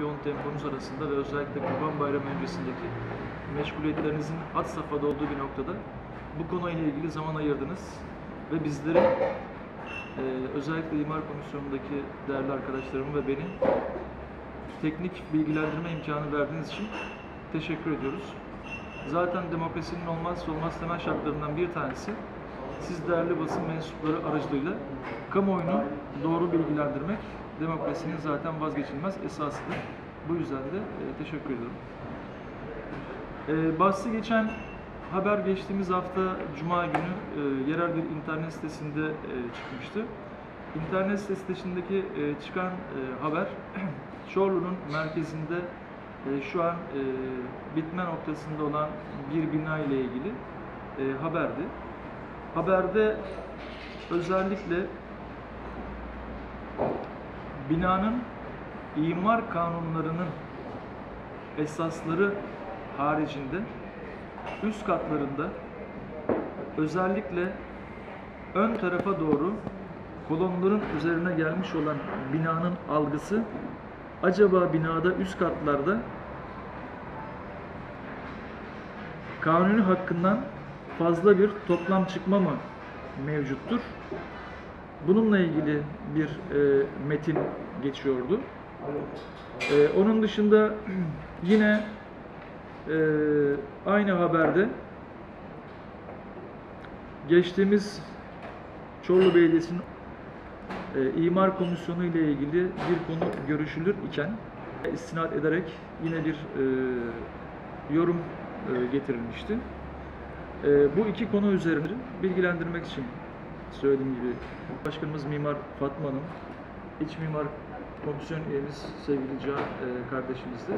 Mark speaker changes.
Speaker 1: yoğun temponuz arasında ve özellikle Kurban Bayramı öncesindeki meşguliyetlerinizin had safhada olduğu bir noktada bu konuyla ilgili zaman ayırdınız ve bizlere e, özellikle imar komisyonundaki değerli arkadaşlarımı ve beni teknik bilgilendirme imkanı verdiğiniz için teşekkür ediyoruz. Zaten demokrasinin olmazsa olmaz temel şartlarından bir tanesi siz değerli basın mensupları aracılığıyla kamuoyunu doğru bilgilendirmek demokrasinin zaten vazgeçilmez esasıdır. Bu yüzden de e, teşekkür ediyorum. E, bahsi geçen haber geçtiğimiz hafta Cuma günü e, yerel bir internet sitesinde e, çıkmıştı. İnternet sitesindeki e, çıkan e, haber Çorlu'nun merkezinde e, şu an e, bitme noktasında olan bir bina ile ilgili e, haberdi. Haberde özellikle binanın imar kanunlarının esasları haricinde üst katlarında özellikle ön tarafa doğru kolonların üzerine gelmiş olan binanın algısı acaba binada üst katlarda kanuni hakkından fazla bir toplam çıkma mı mevcuttur? Bununla ilgili bir e, metin geçiyordu. E, onun dışında yine e, aynı haberde geçtiğimiz Çorlu Belediyesi'nin e, imar komisyonu ile ilgili bir konu görüşülür iken istinad ederek yine bir e, yorum e, getirilmişti. E, bu iki konu üzerine bilgilendirmek için söylediğim gibi Başkanımız Mimar Fatma Hanım, İç Mimar Komisyon üyemiz sevgili Can e, kardeşimiz de